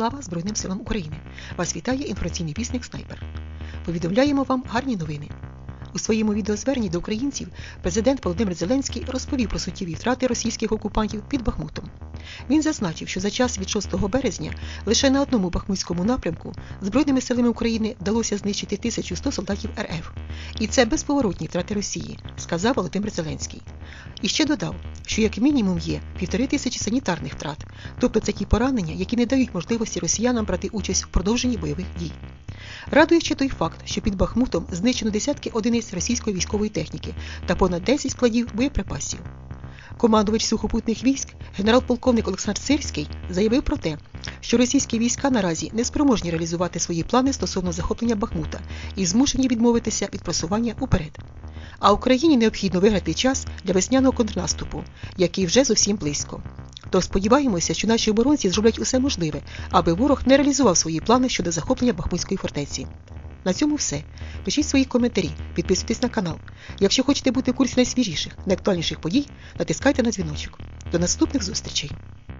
Слава Збройним силам України! Вас вітає інформаційний вісник Снайпер. Повідомляємо вам гарні новини. У своєму відеозверненні до українців президент Володимир Зеленський розповів про суттєві втрати російських окупантів під Бахмутом. Він зазначив, що за час від 6 березня лише на одному бахмутському напрямку Збройними силами України вдалося знищити 1100 солдатів РФ. І це безповоротні втрати Росії, сказав Володимир Зеленський. І ще додав, що як мінімум є півтори тисячі санітарних втрат, тобто це ті поранення, які не дають можливості росіянам брати участь в продовженні бойових дій. Радує ще той факт, що під Бахмутом знищено десятки одиниць російської військової техніки та понад 10 складів боєприпасів. Командувач сухопутних військ, генерал-полковник Олександр Сирський, заявив про те, що російські війська наразі не спроможні реалізувати свої плани стосовно захоплення Бахмута і змушені відмовитися від просування уперед. А Україні необхідно виграти час для весняного контрнаступу, який вже зовсім близько. То сподіваємося, що наші оборонці зроблять усе можливе, аби ворог не реалізував свої плани щодо захоплення Бахмутської фортеці. На цьому все. Пишіть свої коментарі, підписуйтесь на канал. Якщо хочете бути в курсі найсвіжіших, найактуальніших подій, натискайте на дзвіночок. До наступних зустрічей!